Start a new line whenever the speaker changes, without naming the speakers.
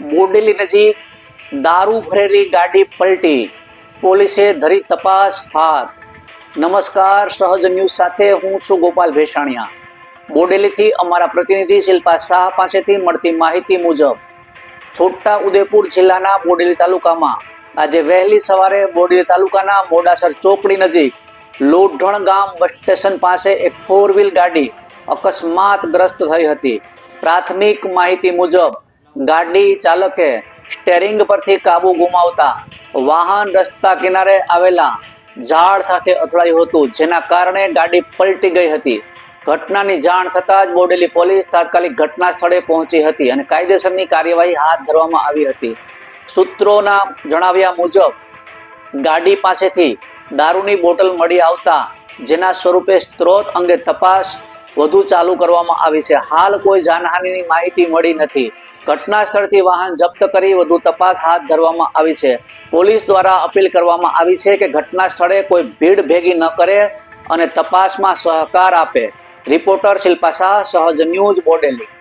બોડેલી નજીક દારૂ ભરેલી ગાડી પલટી. પોલીસે ધરી તપાસ હાથ. નમસ્કાર, સહજ ન્યૂઝ સાથે હું છું ગોપાલ ભેસાણિયા. બોડેલીથી અમારા પ્રતિનિધિ શિલ્પા શાહ પાસેથી મળતી માહિતી મુજબ, છોટા ઉદેપુર જિલ્લાના બોડેલી તાલુકામાં આજે વહેલી સવારે બોડેલી તાલુકાના મોડાસર ચોકડી નજીક લોઢણ ગામ બસ સ્ટેશન પાસે એક ફોર વ્હીલ ગાડી અકસ્માતગ્રસ્ત થઈ હતી. પ્રાથમિક માહિતી મુજબ ગાડી ચાલકે સ્ટેરિંગ પરથી કાબુ ગુમાવતા વાહન રસ્તા કિનારે આવેલા ઝાડ સાથે અથડાયું હતું, જેના કારણે ગાડી પલટી ગઈ હતી. ઘટનાની જાણ થતાં જ બોડેલી પોલીસ તાત્કાલિક ઘટના સ્થળે પહોંચી હતી અને કાયદેસરની કાર્યવાહી હાથ ધરવામાં આવી હતી. સૂત્રોના જણાવ્યા મુજબ, ગાડી પાસેથી દારૂની બોટલ મળી આવતા, જેના સ્વરૂપે સ્ત્રોત અંગે તપાસ વધુ ચાલુ કરવામાં આવી છે. હાલ કોઈ જાનહાનિની માહિતી મળી નથી. ઘટના સ્થળથી વાહન જપ્ત કરી વધુ તપાસ હાથ ધરવામાં આવી છે. પોલીસ દ્વારા અપીલ કરવામાં આવી છે કે ઘટના સ્થળે કોઈ ભીડ ભેગી ન કરે અને તપાસમાં સહકાર આપે. રિપોર્ટર શિલ્પા શાહ, સહજ ન્યૂઝ બોડેલી.